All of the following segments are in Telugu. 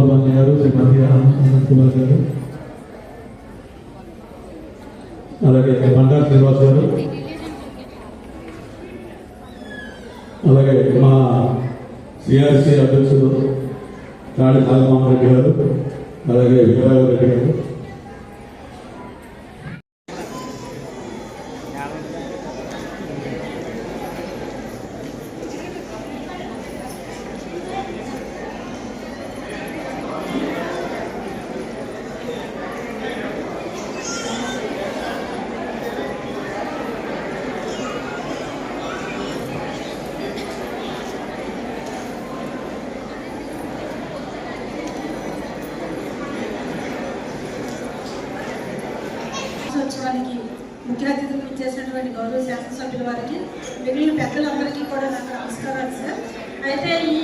సుబ్రహ్మణ్య గారు శ్రీమతి కుమార్ గారు అలాగే బండా శ్రీనివాస్ గారు అలాగే మా సిఆర్సీ అధ్యక్షుడు కాళీ నాగమోహన్ రెడ్డి గారు అలాగే విజయరాఘవ రెడ్డి గారు. ముఖ్య అతిథులు ఇచ్చేసినటువంటి గౌరవ శాసనసభ్యుల వారికి మిగిలిన పెద్దలందరికీ కూడా నాకు నమస్కారాలు సార్. అయితే ఈ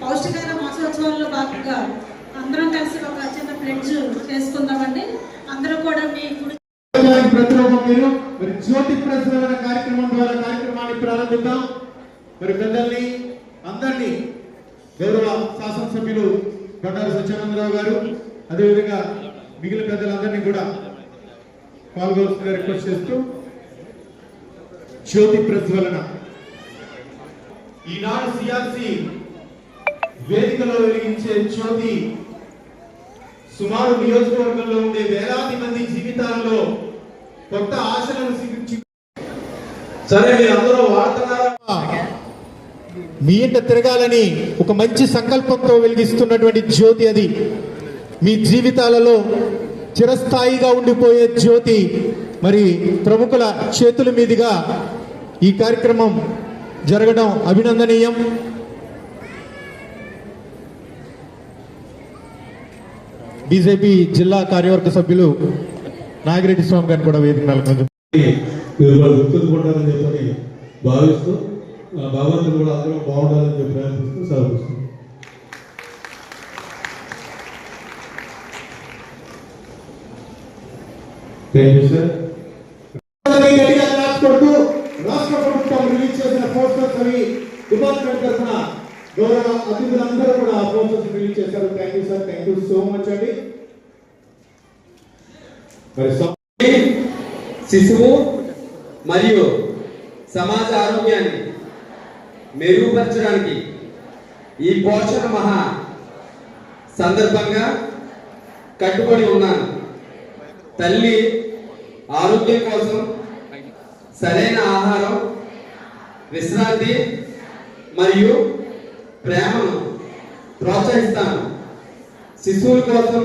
పౌష్టికార మహోత్సవాల్లో భాగంగా అందరం కలిసి ఒక చిన్న ప్లెడ్జ్ చేసుకుందామండి. అందరూ కూడా మీ ప్రతిరూపం మీరు. మరి జ్యోతి ప్రజ్వలన కార్యక్రమం ద్వారా కార్యక్రమాన్ని ప్రారంభిద్దాం. మరి పెద్దల్ని అందరినీ గౌరవ శాసనసభ్యులు కొండారు సత్యానందరావు గారు అదేవిధంగా మిగిలిన పెద్దలందరినీ కూడా పాల్గొల్సిందిగా రిక్వెస్ట్ చేస్తూ జ్యోతి ప్రజ్వలన. ఈనాడు సిఆర్సి వేదికలో వెలిగించే జ్యోతి సుమారు నియోజకవర్గంలో ఉండే వేలాది మంది జీవితాల్లో కొత్త ఆశలను సరే మీరు అందరూ వాడుతున్నారా? మీ ఇంట తిరగాలని ఒక మంచి సంకల్పంతో వెలిగిస్తున్నటువంటి జ్యోతి అది. మీ జీవితాలలో చిరస్థాయిగా ఉండిపోయే జ్యోతి మరి ప్రముఖుల చేతుల మీదుగా ఈ కార్యక్రమం జరగడం అభినందనీయం. బీజేపీ జిల్లా కార్యవర్గ సభ్యులు నాగిరెడ్డి స్వామి గారిని కూడా వేదిక గుర్తుంచుకుంటారని చెప్పని భావిస్తూ ఆ భగవంతుడు కూడా అందరూ బాగుండాలని చెప్పి ప్రయత్నిస్తూ సెలవుస్తుంది థ్యాంక్ యూ సార్ కొడుతూ రాష్ట్ర ప్రభుత్వం రిలీజ్ చేసిన పోస్టర్స్ అవి డిపార్ట్మెంట్ తరఫున గౌరవ అతిథులందరూ కూడా ఆ పోస్టర్స్ రిలీజ్ చేశారు. Thank you sir thank you so much అండి. మరి స- శిశువు మరియు సమాజ ఆరోగ్యాన్ని మెరుగుపరచడానికి ఈ పోషణ మహా సందర్భంగా కట్టుబడి ఉన్నాను. తల్లి ఆరోగ్యం కోసం సరైన ఆహారం విశ్రాంతి మరియు ప్రేమను ప్రోత్సహిస్తాను. శిశువుల కోసం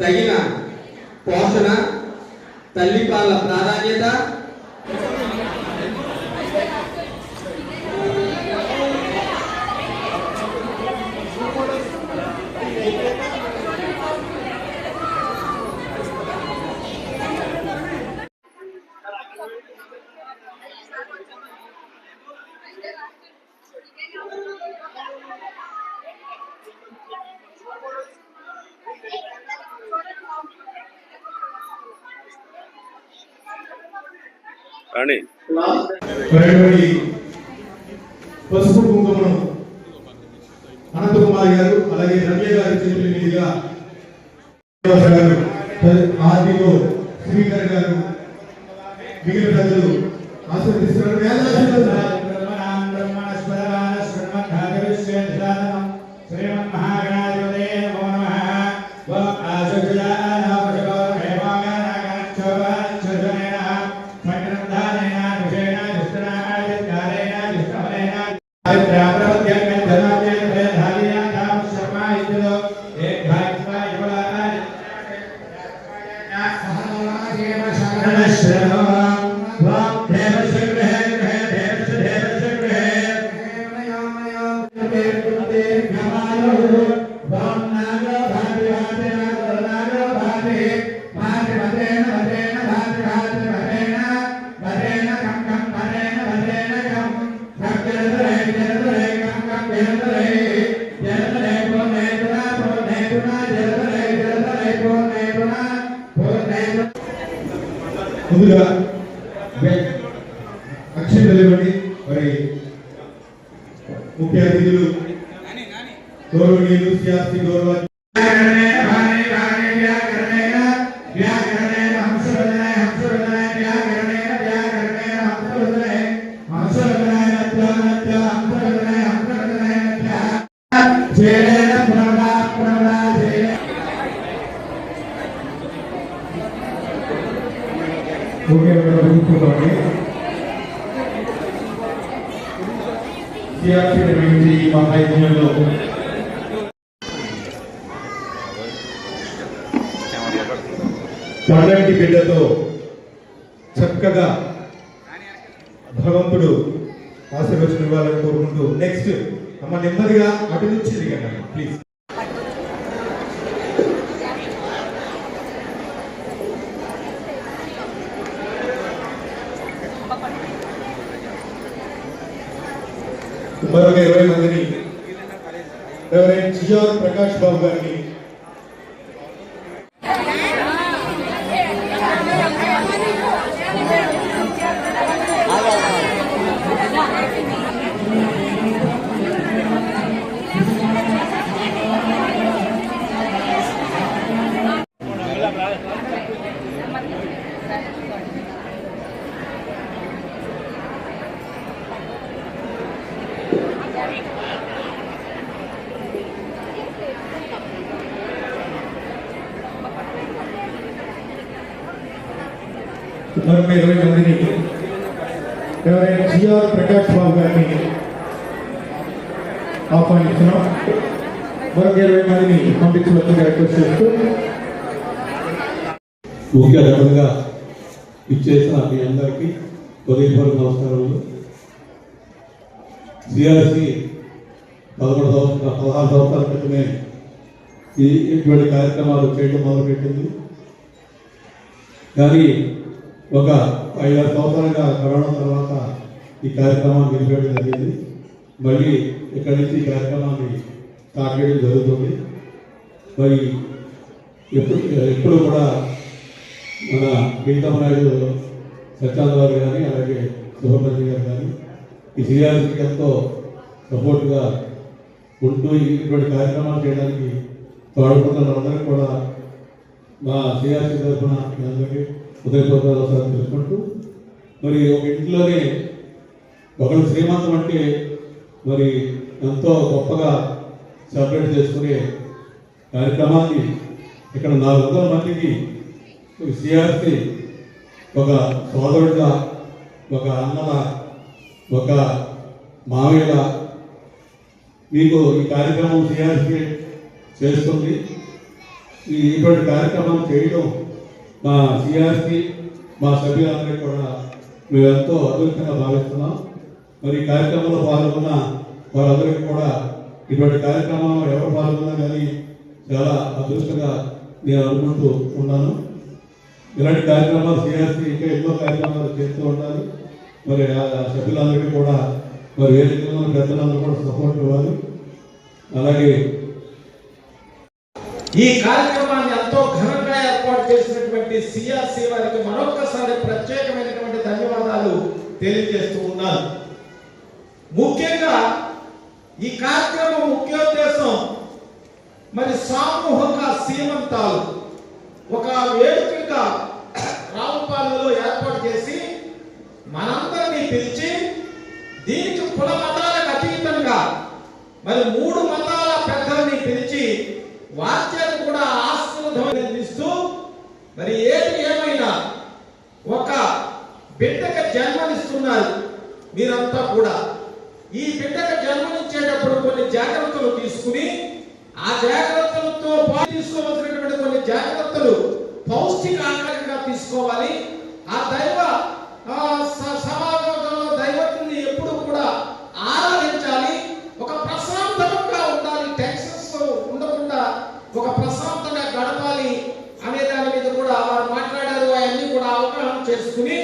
తగిన పోషణ తల్లిపాల ప్రాధాన్యత అని మరొకటి పసుపు కుంకుమను అనంతకుమారి గారు అలాగే రమ్య ముందుగా అక్షంతలు ఇవ్వండి మరి ముఖ్య అతిథులు. గౌరవనీయులు సిఆర్సి గౌరవ ఓకే ఊరుకోండి సిఆర్సి నిర్వహించి ఈ మహాయజ్ఞంలో పండంటి బిడ్డతో చక్కగా భగవంతుడు ఆశీర్వచనం ఇప్పుడు నెక్స్ట్ అమ్మ నెమ్మదిగా అటు నుంచి దిగండి ప్లీజ్ మరొక ఇరవై మందిని ఎవరైనా జిఆర్ ప్రకాష్ బాబు గారిని మరొక ఇరవై మందిని ఎవరైనా జిఆర్ ప్రకాష్ బాబు గారిని ఆహ్వానిస్తున్నాం. మరొక ఇరవై మందిని పంపించవచ్చుగా రిక్వెస్ట్ చేస్తూ. ముఖ్య అతిథిగా ఇచ్చేసిన మీ అందరికీ ఉదయపూర్వక నమస్కారములు. సిఆర్సి పదమూడు సంవత్సరాల పదహారు సంవత్సరాల క్రితమే ఈ ఇటువంటి కార్యక్రమాలు చేయడం మొదలుపెట్టింది. కానీ ఒక ఐదారు సంవత్సరాలుగా కరోనా తర్వాత ఈ కార్యక్రమాన్ని నిలిపేయడం జరిగింది. మళ్ళీ ఇక్కడి నుంచి ఈ కార్యక్రమాన్ని స్టార్ట్ చేయడం జరుగుతుంది. మరి ఎప్పుడు ఎప్పుడు కూడా మన గీతం నాయుడు సత్యానంద గారు కానీ అలాగే సుబ్రహ్మణ్యం గారు కానీ ఈ సిఆర్సీకి ఎంతో సపోర్ట్గా ఉంటూ ఇటువంటి కార్యక్రమాలు చేయడానికి తోడుకుంటున్న అందరికీ కూడా మా సిఆర్సీ తరఫున అందరికీ ఉదయపూర్వక తెలుసుకుంటూ మరి ఒక ఇంట్లోనే ఒకళ్ళు శ్రీమంతం అంటే మరి ఎంతో గొప్పగా సెలబ్రేట్ చేసుకునే కార్యక్రమాన్ని ఇక్కడ నాలుగు వందల మందికి సిఆర్సి ఒక సోదరుడిగా ఒక అన్నల ఒక మావయ్యగా మీకు ఈ కార్యక్రమం సిఆర్సి చేస్తుంది. ఈ ఇటువంటి కార్యక్రమం చేయడం మా సిఆర్సి మా సభ్యులందరికీ కూడా మేము ఎంతో అదృష్టంగా భావిస్తున్నాం. మరి కార్యక్రమంలో పాల్గొన్న వారందరికీ కూడా ఇటువంటి కార్యక్రమంలో ఎవరు పాల్గొన్నా కానీ చాలా అదృష్టంగా నేను అనుకుంటూ ఉన్నాను. ఇలాంటి కార్యక్రమాలు సిఆర్సి ఇంకా ఎన్నో కార్యక్రమాలు చేస్తూ ఉండాలి. మరి ఆ సభ్యులందరికీ కూడా మరి వేదిక ఉన్న పెద్దలందరూ కూడా సపోర్ట్ ఇవ్వాలి. అలాగే ఈ కార్యక్రమాన్ని చేసినటువంటి సిఆర్సి వారికి మరొకసారి ప్రత్యేకమైనటువంటి ధన్యవాదాలు తెలియజేస్తూ ఉన్నాను. ముఖ్యంగా ఈ కార్యక్రమం ముఖ్యోద్దేశం మరి సామూహిక సీమంతాలు ఒక వేడుకగా రావుపాలలో ఏర్పాటు చేసి మనందరినీ పిలిచి దీనికి కుల మతాలకు అతీతంగా మరి మూడు మతాల పెద్దల్ని పిలిచి వారి చేత కూడా ఆశీర్వదిస్తూ మరి ఏది ఏమైనా ఒక బిడ్డకు జన్మనిస్తున్నారు మీరంతా కూడా. ఈ బిడ్డకు జన్మనిచ్చేటప్పుడు కొన్ని జాగ్రత్తలు తీసుకుని ఆ జాగ్రత్తలతో పాటు తీసుకోవాల్సినటువంటి కొన్ని జాగ్రత్తలు పౌష్టిక ఆహారంగా తీసుకోవాలి. ఆ దైవ ఆ, స- సమాజంలో దైవత్ని ఎప్పుడు కూడా ఆరాధించాలి ఒక ప్రశాంతంగా ఉండాలి టెన్షన్స్ ఉండకుండా ఒక ప్రశాంతంగా గడపాలి అనే దాని మీద కూడా వారు మాట్లాడారు అవన్నీ కూడా అవగాహన చేసుకుని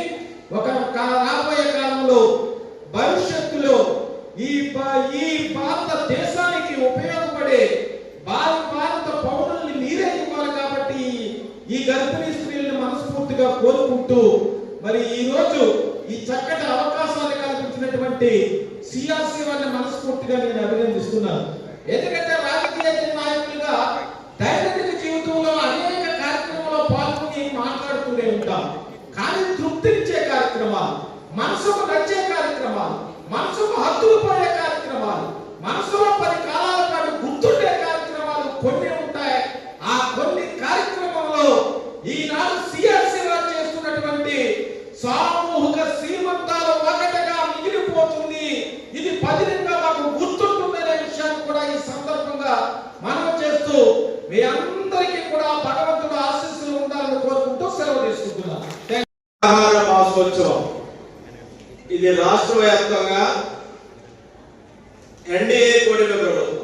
ఒక కా- రాబోయే కాలంలో భవిష్యత్తులో ఈ భా- ఈ భారతదేశానికి ఉపయోగపడే భావి భారత పౌరుల్ని మీరే ఇవ్వాలి కాబట్టి ఈ గర్భిణీ స్త్రీలను మనస్ఫూర్తిగా కోరుకుంటూ మరి ఈ రోజు ఈ చక్కటి అవకాశాలు కల్పించినటువంటి సిఆర్సి వారిని మనస్ఫూర్తిగా నేను అభినందిస్తున్నాను. ఎందుకంటే రాజకీయ నాయకులుగా దైనందిక జీవితంలో అనేక కార్యక్రమంలో పాల్గొని మాట్లాడుతూనే ఉంటాం. కానీ తృప్తినిచ్చే కార్యక్రమాలు మనసుకు నచ్చే కార్యక్రమాలు మనసుకు హద్దులు పోయే కార్యక్రమాలు మనసులో పది కాలాల పాటు గుర్తుండే కార్యక్రమాలు కొన్ని ఉంటాయి ఆ కొన్ని కార్యక్రమంలో ఈనాడు సిఆర్సీ వారు చేస్తున్నటువంటి సామూహిక శ్రీమంతాలు ఒకటిగా మిగిలిపోతుంది ఇది పదిలంగా మాకు గుర్తుంటుందనే విషయాన్ని కూడా ఈ సందర్భంగా మనం చేస్తూ మీ అందరికీ కూడా భగవంతుడు ఆశీస్సులు ఉండాలని కోరుకుంటూ సెలవు తీసుకుంటున్నాను Thank you. సంవత్సరం. ఇది రాష్ట్ర వ్యాప్తంగా ఎన్డీఏ కూడిన ప్రభుత్వం.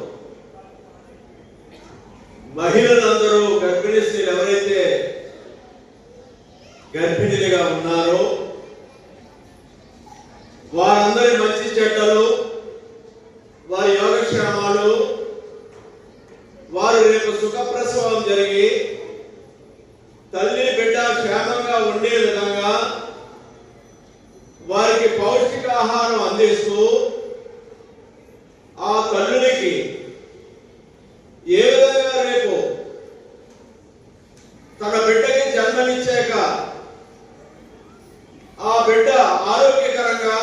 మహిళలందరూ గర్భిణీ స్త్రీలు ఎవరైతే గర్భిణీలుగా ఉన్నారో వారందరి మంచి చెడ్డలు వారి యోగక్షేమాలు వారు రేపు సుఖప్రసవం జరిగి తల్లి బిడ్డ క్షేమంగా ఉండే విధంగా వారికి పౌష్టికాహారం అందిస్తూ ఆ తల్లులకి ఏ విధంగా రేపు తన బిడ్డకి జన్మనిచ్చాక ఆ బిడ్డ ఆరోగ్యకరంగా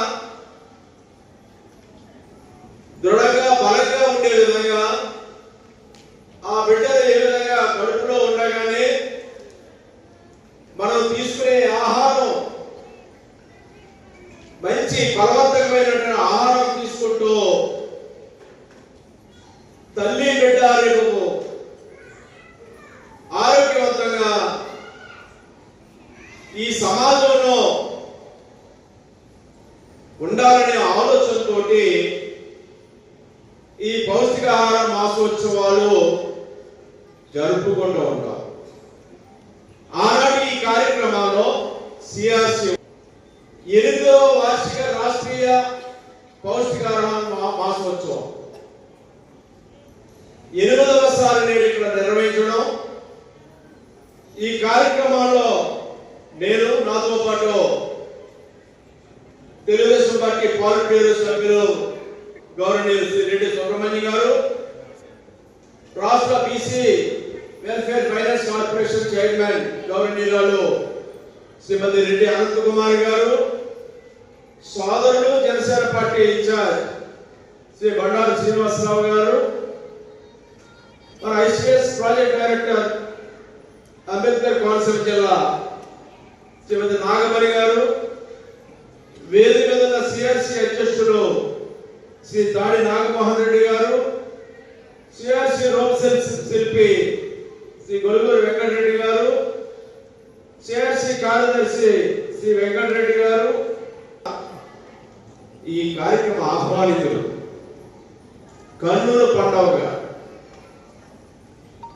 దృఢంగా బలంగా ఉండే విధంగా ఆ బిడ్డలు ఏ విధంగా కడుపులో ఉండగానే మనం తీసుకునే ఆహారం మంచి బలవంతమైనటువంటి ఆహారం తీసుకుంటూ తల్లి బిడ్డ రేపు ఆరోగ్యవంతంగా ఈ సమాజంలో ఉండాలనే ఆలోచనతోటి ఈ పౌష్టికాహార మాసోత్సవాలు జరుపుకుంటూ ఉంటాం ఆనాటి ఈ కార్యక్రమంలో సిఆర్సి ఎనిమిదవ వార్షిక రాష్ట్రీయ పౌష్టికాహార మా- మాసోత్సవం ఎనిమిదవసారి నేను ఇక్కడ నిర్వహించడం ఈ కార్యక్రమంలో నేను నాతో పాటు తెలుగుదేశం పార్టీ పాలిట్ బ్యూరో సభ్యులు గవర్నర్ శ్రీ రెడ్డి సుబ్రహ్మణ్యం గారు. రాష్ట్ర BC welfare finance corporation chairman గౌరవనీయులు శ్రీమతి రెడ్డి అనంత్ కుమార్ గారు. సోదరుడు జనసేన పార్టీ ఇన్ఛార్జ్ శ్రీ బండారు శ్రీనివాసరావు గారు. మన ICS project director Ambedkar Konaseema జిల్లా శ్రీమతి నాగమణి గారు. వేదిక మీద ఉన్న సిఆర్సి అధ్యక్షుడు శ్రీ తాడి నాగమోహన్ రెడ్డి గారు సిఆర్సి రోప్ శిల్పి శ్రీ గొలుగురు వెంకటరెడ్డి గారు సిఆర్సి కార్యదర్శి శ్రీ వెంకటరెడ్డి గారు. ఈ కార్యక్రమ ఆహ్వానితులు కర్నూలు పండవగా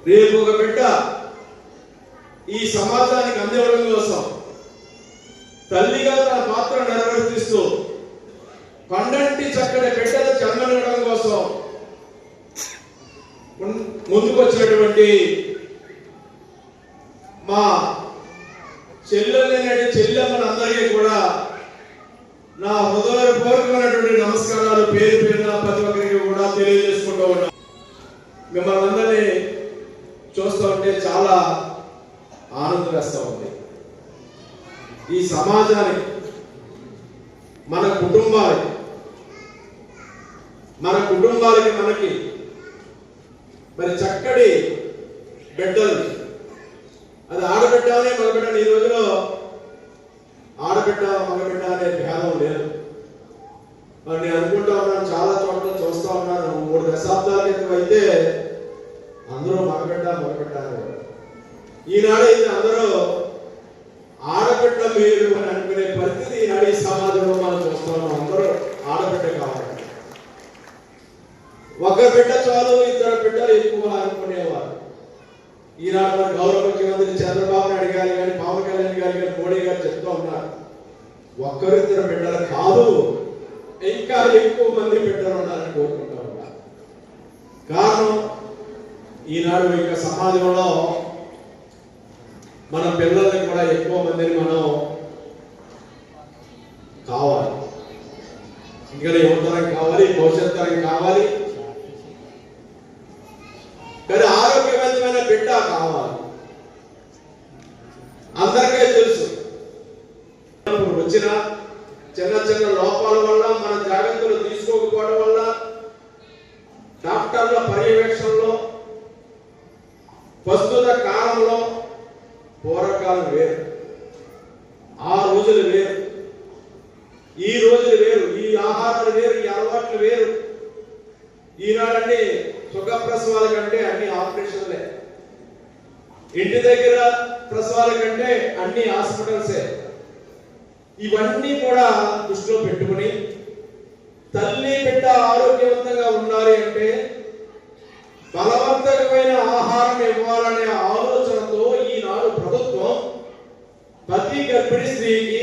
రేపు ఒక బిడ్డ ఈ సమాజానికి అందివ్వడం కోసం తల్లిగా తన పాత్ర నిర్వర్తిస్తూ పండంటి చక్కటి బిడ్డలు జన్మనివ్వడం కోసం ముందుకొచ్చినటువంటి మా చెల్లెలైన చెల్లెమ్మలందరికీ కూడా నా హృదయపూర్వకమైనటువంటి నమస్కారాలు పేరు పేరున ప్రతి ఒక్కరికి కూడా తెలియజేసుకుంటూ ఉన్నా. మిమ్మల్ని అందరినీ చూస్తూ ఉంటే చాలా ఆనందం వేస్తూ ఉంది. ఈ సమాజానికి మన కుటుంబాలకి మన కుటుంబాలకి మనకి మరి చక్కటి బిడ్డలు. అది ఆడబిడ్డ అనే మగబిడ్డ ఈ రోజులో ఆడబిడ్డ మగబిడ్డ అనే భేదం లేదు. మరి నేను అనుకుంటా ఉన్నాను చాలా చోట్ల చూస్తా ఉన్నాను. మూడు దశాబ్దాల క్రితం అయితే అందరూ మగబిడ్డ మగబిడ్డ అనేవారు ఈనాడైతే అందరూ ఆడబిడ్డ మీరు అని అనుకునే పరిస్థితి ఈనాడు ఈ సమాజంలో మనం చూస్తున్నాం. అందరూ ఆడబిడ్డ కావాలి ఒక బిడ్డ చాలు ఇద్దరు బిడ్డలు ఎక్కువ అనుకునేవారు. ఈనాడు మన గౌరవ ముఖ్యమంత్రి చంద్రబాబు నాయుడు గారు కానీ పవన్ కళ్యాణ్ గారు కానీ మోడీ గారు చెప్తూ ఉన్నారు. ఒక్కరిద్దరు బిడ్డలు కాదు ఇంకా ఎక్కువ మంది బిడ్డలు ఉండాలని కోరుకుంటూ ఉన్నారు. కారణం ఈనాడు యొక్క సమాజంలో మన పిల్లల్ని కూడా ఎక్కువ మందిని మనం కావాలి. ఇంకా యువతరం కావాలి భవిష్యత్ తరం కావాలి వచ్చిన చిన్న చిన్న లోపాల వల్ల మన జాగ్రత్తలు తీసుకోకపోవడం వల్ల డాక్టర్ల పర్యవేక్షణలో ప్రస్తుత కాలంలో పూర్వకాలం వేరు ఆ రోజులు వేరు ఈ రోజులు వేరు ఈ ఆహారాలు వేరు ఈ అలవాట్లు వేరు ఈనాడన్నీ సుఖప్రసవాల కంటే అన్ని ఆపరేషన్లే ఇంటి దగ్గర ప్రసవాల కంటే అన్ని హాస్పిటల్సే ఇవన్నీ కూడా దృష్టిలో పెట్టుకుని తల్లి బిడ్డ ఆరోగ్యవంతంగా ఉండాలి అంటే బలవంతకమైన ఆహారం ఇవ్వాలనే ఆలోచనతో ఈనాడు ప్రభుత్వం ప్రతి గర్భిణీ స్త్రీకి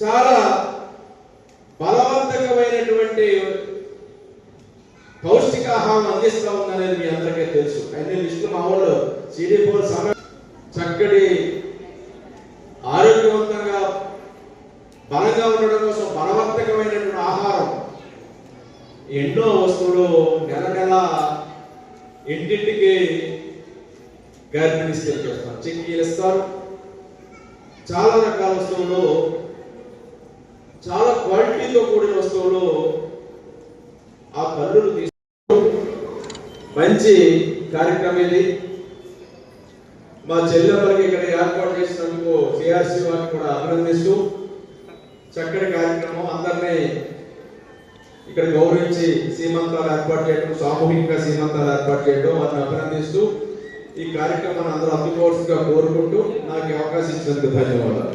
చాలా బలవంతకమైనటువంటి పౌష్టికాహారం అందిస్తా ఉందనేది మీ అందరికీ తెలుసు. అయితే లిస్టు మా వాళ్ళు సిడి ఫోర్ సమయం చక్కటి ఆరోగ్యవంతంగా బలంగా ఉండడం కోసం బలవంతకమైనటువంటి ఆహారం ఎన్నో వస్తువులు నెల నెల ఇంటింటికి గర్భిణీ స్త్రీకి ఇస్తారు చిక్కీలు ఇస్తారు. చాలా రకాల వస్తువులు చాలా క్వాలిటీతో కూడిన వస్తువులు ఆ తల్లులు తీసుకు మంచి కార్యక్రమం ఇది మా చెల్లెమ్మలకి ఇక్కడ ఏర్పాటు చేసినందుకు సిఆర్సీ వారిని కూడా అభినందిస్తూ చక్కటి కార్యక్రమం అందరినీ ఇక్కడ గౌరవించి సీమంతాలు ఏర్పాటు చేయడం సామూహికంగా సీమంతాలు ఏర్పాటు చేయడం వారిని అభినందిస్తూ ఈ కార్యక్రమాన్ని అందరూ అందుకోవాల్సిందిగా కోరుకుంటూ నాకు అవకాశం ఇచ్చినందుకు ధన్యవాదాలు.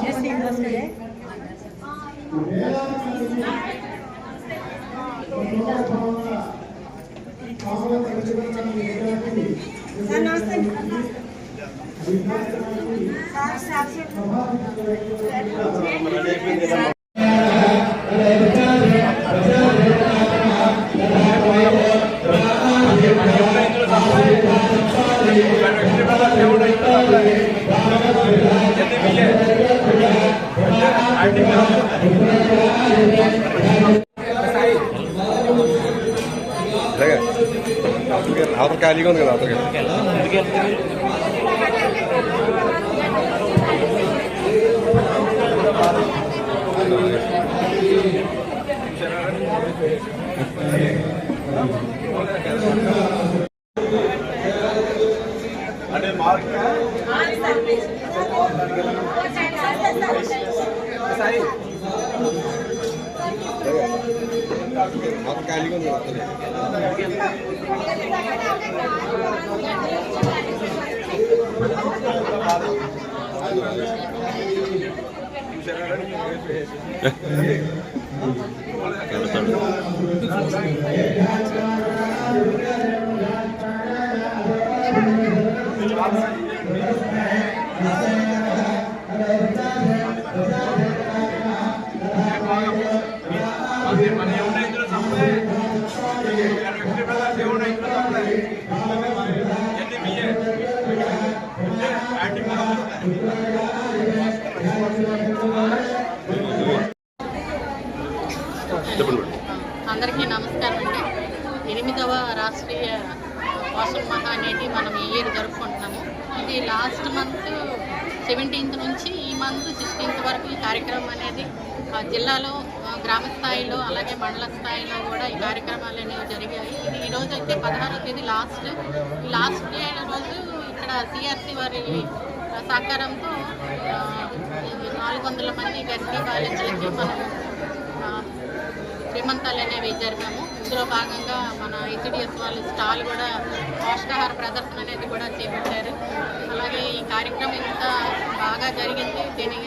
Kesin masaya. అవతల ఖాళీగా ఉంది కదా అవతల Thank అందరికీ నమస్కారం అండి ఎనిమిదవ రాష్ట్రీయ పోషణ మహా అనేది మనం ఈ ఇయర్ జరుపుకుంటున్నాము ఇది లాస్ట్ మంత్ సెవెంటీన్త్ నుంచి ఈ మంత్ సిక్స్టీన్త్ వరకు ఈ కార్యక్రమం అనేది జిల్లాలో గ్రామ స్థాయిలో అలాగే మండల స్థాయిలో కూడా ఈ కార్యక్రమాలు అనేవి జరిగాయి. ఇది ఈ అయితే పదహారో తేదీ లాస్ట్. లాస్ట్ డే అయిన రోజు ఇక్కడ సిఆర్సి వారి సహకారంతో నాలుగు వందల మంది గర్భిణీ బాలింతలకి మనం శ్రీమంతాలు అనేవి జరిగాము ఇందులో భాగంగా మన హెచ్డిఎస్ వాళ్ళు స్టాల్ కూడా పోషకాహార ప్రదర్శన అనేది కూడా చేపట్టారు. అలాగే ఈ కార్యక్రమం ఇంత బాగా జరిగింది దీని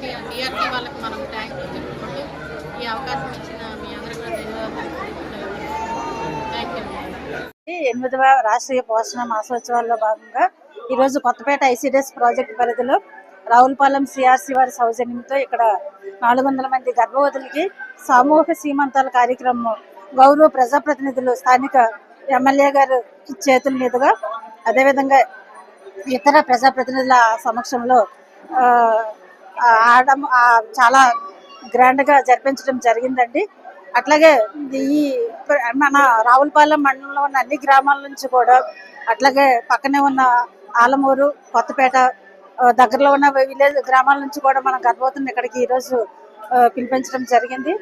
అందరికీ సిఆర్సీ వాళ్ళకి మనం థ్యాంక్స్ చెప్పుకుంటూ ఈ అవకాశం ఇచ్చిన మీ అందరికీ ధన్యవాదాలు. థ్యాంక్ యూ ఎనిమిదవ రాష్ట్రీయ పోషణ మాసోత్సవాల్లో భాగంగా ఈరోజు కొత్తపేట ఐసిడిఎస్ ప్రాజెక్ట్ పరిధిలో రావులపాలెం సిఆర్సీ వారి సౌజన్యంతో ఇక్కడ నాలుగు వందల మంది గర్భవతులకి సామూహిక సీమంతాల కార్యక్రమం గౌరవ ప్రజాప్రతినిధులు స్థానిక ఎమ్మెల్యే గారు చేతుల మీదుగా అదేవిధంగా ఇతర ప్రజాప్రతినిధుల సమక్షంలో ఆడడం చాలా గ్రాండ్గా జరిపించడం జరిగిందండి. అట్లాగే ఈ మన రావులపాలెం మండలంలో ఉన్న అన్ని గ్రామాల నుంచి కూడా అట్లాగే పక్కనే ఉన్న ఆలమూరు కొత్తపేట దగ్గరలో ఉన్న విలేజ్ గ్రామాల నుంచి కూడా మనం గర్భవతులను ఇక్కడికి ఈరోజు పిలిపించడం జరిగింది.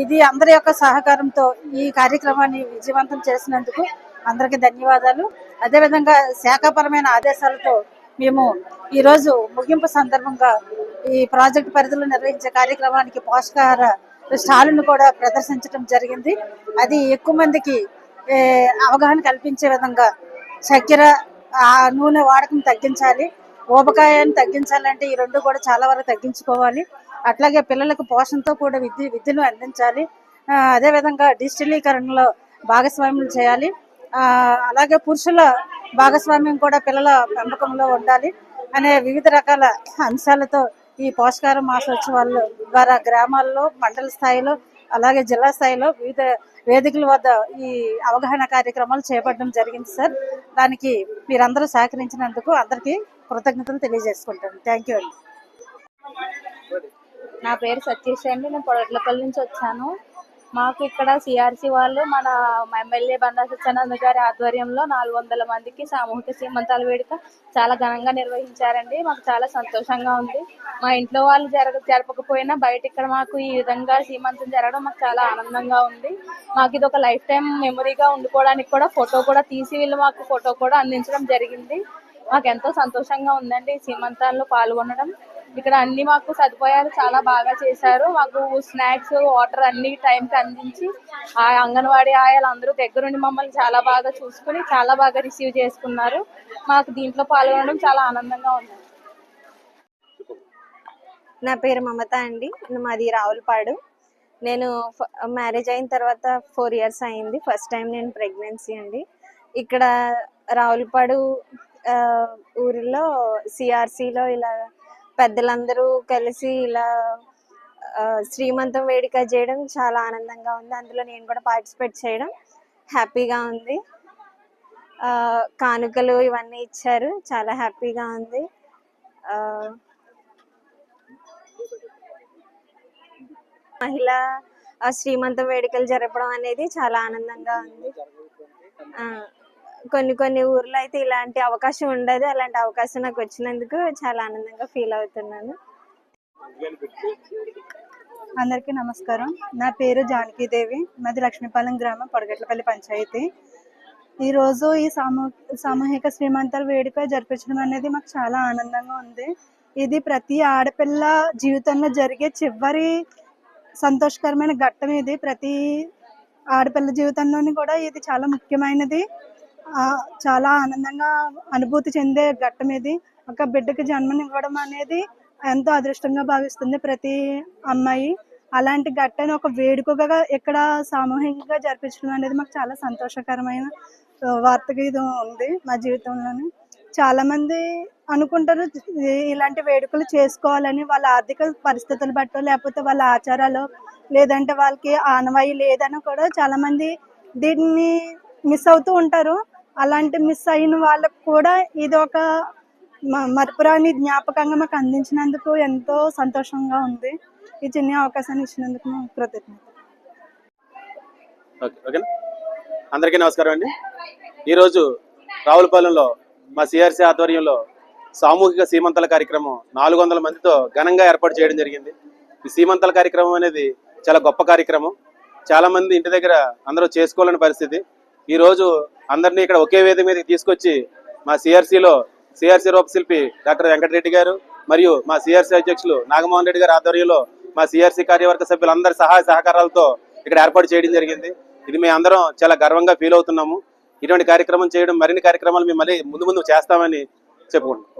ఇది అందరి యొక్క సహకారంతో ఈ కార్యక్రమాన్ని విజయవంతం చేసినందుకు అందరికీ ధన్యవాదాలు. అదేవిధంగా శాఖాపరమైన ఆదేశాలతో మేము ఈరోజు ముగింపు సందర్భంగా ఈ ప్రాజెక్ట్ పరిధిలో నిర్వహించే కార్యక్రమానికి పోషకాహార స్టాలును కూడా ప్రదర్శించడం జరిగింది. అది ఎక్కువ మందికి అవగాహన కల్పించే విధంగా చక్కెర ఆ నూనె వాడకం తగ్గించాలి ఊబకాయాన్ని తగ్గించాలంటే ఈ రెండు కూడా చాలా వరకు తగ్గించుకోవాలి. అట్లాగే పిల్లలకు పోషణతో కూడా విద్య విద్యను అందించాలి. అదేవిధంగా డిజిటలీకరణలో భాగస్వామ్యం చేయాలి. అలాగే పురుషుల భాగస్వామ్యం కూడా పిల్లల పెంపకంలో ఉండాలి అనే వివిధ రకాల అంశాలతో ఈ పోషకాహార మాసోత్సవాలు ద్వారా గ్రామాల్లో మండల స్థాయిలో అలాగే జిల్లా స్థాయిలో వివిధ వేదికల వద్ద ఈ అవగాహన కార్యక్రమాలు చేపట్టడం జరిగింది సార్. దానికి మీరందరూ సహకరించినందుకు అందరికీ కృతజ్ఞతలు తెలియజేసుకుంటాను. థ్యాంక్ యూ అండి. నా పేరు సతీష్ అండి. నేను పొడట్లపల్లి నుంచి వచ్చాను. మాకు ఇక్కడ సిఆర్సి వాళ్ళు మన ఎమ్మెల్యే బండా సత్యానంద గారి ఆధ్వర్యంలో నాలుగు వందల మందికి సామూహిక సీమంతాల వేడుక చాలా ఘనంగా నిర్వహించారండి. మాకు చాలా సంతోషంగా ఉంది. మా ఇంట్లో వాళ్ళు జరగ జరపకపోయినా బయట ఇక్కడ మాకు ఈ విధంగా సీమంతం జరగడం మాకు చాలా ఆనందంగా ఉంది. మాకు ఇది ఒక లైఫ్ టైం మెమరీగా ఉండుకోవడానికి కూడా ఫోటో కూడా తీసి వీళ్ళు మాకు ఫోటో కూడా అందించడం జరిగింది. మాకు ఎంతో సంతోషంగా ఉందండి ఈ సీమంతాల్లో పాల్గొనడం. ఇక్కడ అన్ని మాకు సదుపాయాలు చాలా బాగా చేశారు. మాకు స్నాక్స్ వాటర్ అన్ని టైంకి అందించి ఆ అంగన్వాడీ ఆయాలు అందరూ దగ్గరుండి మమ్మల్ని చాలా బాగా చూసుకుని చాలా బాగా రిసీవ్ చేసుకున్నారు. మాకు దీంట్లో పాల్గొనడం చాలా ఆనందంగా ఉంది. నా పేరు మమత అండి. మాది రావులపాడు. నేను మ్యారేజ్ అయిన తర్వాత ఫోర్ ఇయర్స్ అయింది. ఫస్ట్ టైం నేను ప్రెగ్నెన్సీ అండి. ఇక్కడ రావులపాడు ఊరిలో సిఆర్సిలో ఇలా పెద్దలందరూ కలిసి ఇలా శ్రీమంతం వేడుక చేయడం చాలా ఆనందంగా ఉంది. అందులో నేను కూడా పార్టిసిపేట్ చేయడం హ్యాపీగా ఉంది. కానుకలు ఇవన్నీ ఇచ్చారు. చాలా హ్యాపీగా ఉంది. మహిళ శ్రీమంతం వేడుకలు జరపడం అనేది చాలా ఆనందంగా ఉంది. కొన్ని కొన్ని ఊర్లో అయితే ఇలాంటి అవకాశం ఉండదు. అలాంటి అవకాశం నాకు వచ్చినందుకు చాలా ఆనందంగా ఫీల్ అవుతున్నాను. అందరికీ నమస్కారం. నా పేరు జానకీదేవి. మాది లక్ష్మీపాలెం గ్రామం పొడగట్లపల్లి పంచాయతీ. ఈరోజు ఈ సామూ సామూహిక శ్రీమంతాల వేడుక జరిపించడం అనేది మాకు చాలా ఆనందంగా ఉంది. ఇది ప్రతి ఆడపిల్ల జీవితంలో జరిగే చివరి సంతోషకరమైన ఘట్టం ఇది. ప్రతి ఆడపిల్ల జీవితంలోని కూడా ఇది చాలా ముఖ్యమైనది. చాలా ఆనందంగా అనుభూతి చెందే ఘట్టం ఇది. ఒక బిడ్డకి జన్మనివ్వడం అనేది ఎంతో అదృష్టంగా భావిస్తుంది ప్రతి అమ్మాయి. అలాంటి ఘట్టని ఒక వేడుకగా ఇక్కడ సామూహికంగా జరిపించడం అనేది మాకు చాలా సంతోషకరమైన వార్తగా ఇది ఉంది మా జీవితంలోని. చాలామంది అనుకుంటారు ఇలాంటి వేడుకలు చేసుకోవాలని వాళ్ళ ఆర్థిక పరిస్థితులు బట్టో లేకపోతే వాళ్ళ ఆచారాలు లేదంటే వాళ్ళకి ఆనవాయి లేదని కూడా చాలామంది దీన్ని మిస్ అవుతూ ఉంటారు. అలాంటి మిస్ అయిన వాళ్ళకు కూడా ఇది ఒక మ- మరపురాని జ్ఞాపకంగా మాకు అందించినందుకు ఎంతో సంతోషంగా ఉంది. ఈ చిన్న అవకాశాన్ని ఇచ్చినందుకు కృతజ్ఞత. ఓకేనా? అందరికీ నమస్కారం అండి. ఈరోజు రావులపాలెంలో మా సిఆర్సి ఆధ్వర్యంలో సామూహిక సీమంతల కార్యక్రమం నాలుగు వందల మందితో ఘనంగా ఏర్పాటు చేయడం జరిగింది. ఈ సీమంతల కార్యక్రమం అనేది చాలా గొప్ప కార్యక్రమం. చాలా మంది ఇంటి దగ్గర అందరూ చేసుకోలేని పరిస్థితి. ఈ రోజు అందరినీ ఇక్కడ ఒకే వేదిక మీదకి తీసుకొచ్చి మా సిఆర్సీలో సిఆర్సీ రూపశిల్పి డాక్టర్ వెంకటరెడ్డి గారు మరియు మా సిఆర్సీ అధ్యక్షులు నాగమోహన్ రెడ్డి గారి ఆధ్వర్యంలో మా సిఆర్సీ కార్యవర్గ సభ్యులందరి సహాయ సహకారాలతో ఇక్కడ ఏర్పాటు చేయడం జరిగింది. ఇది మేము అందరం చాలా గర్వంగా ఫీల్ అవుతున్నాము. ఇటువంటి కార్యక్రమం చేయడం మరిన్ని కార్యక్రమాలు మేము మళ్ళీ ముందు ముందు చేస్తామని చెప్పుకుంటున్నాం.